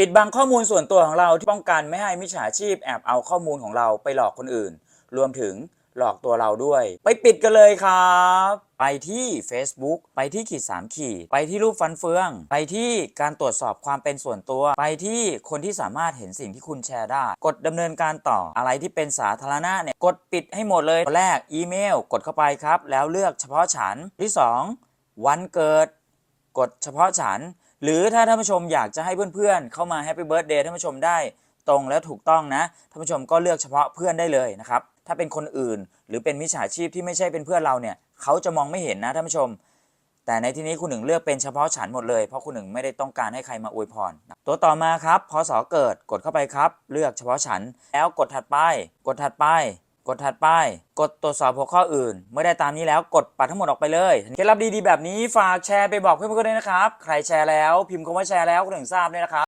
ปิดบังข้อมูลส่วนตัวของเราที่ป้องกันไม่ให้มิจฉาชีพแอบเอาข้อมูลของเราไปหลอกคนอื่น รวมถึงหลอกตัวเราด้วย ไปปิดกันเลยครับ ไปที่ Facebook ไปที่ขีด3ขีด ไปที่รูปฟันเฟือง ไปที่การตรวจสอบความเป็นส่วนตัว ไปที่คนที่สามารถเห็นสิ่งที่คุณแชร์ได้ กดดำเนินการต่ออะไรที่เป็นสาธารณะเนี่ย กดปิดให้หมดเลยตัวแรกอีเมล กดเข้าไปครับ แล้วเลือกเฉพาะฉันที่สองวันเกิด กดเฉพาะฉัน หรือถ้าท่านผู้ชมอยากจะให้เพื่อนๆ เข้ามาแฮปปี้เบิร์ดเดย์ท่านผู้ชมได้ตรงและถูกต้องนะท่านผู้ชมก็เลือกเฉพาะเพื่อนได้เลยนะครับถ้าเป็นคนอื่น หรือเป็นมิจฉาชีพที่ไม่ใช่เป็นเพื่อนเราเนี่ยเขาจะมองไม่เห็นนะท่านผู้ชม แต่ในที่นี้คุณหนึ่งเลือกเป็นเฉพาะฉันหมดเลยเพราะคุณหนึ่งไม่ได้ต้องการให้ใครมาอวยพร ตัวต่อมาครับพศเกิดกดเข้าไปครับ เลือกเฉพาะฉัน แล้วกดถัดไป กดถัดไป กดถัดไป กดตรวจสอบหัวข้ออื่น เมื่อได้ตามนี้แล้วกดปัดทั้งหมดออกไปเลยเคล็ดลับดีๆแบบนี้ฝากแชร์ไปบอกเพื่อนๆด้วยนะครับ ใครแชร์แล้วพิมพ์คำว่าแชร์แล้วก็ถึงทราบด้วยนะครับ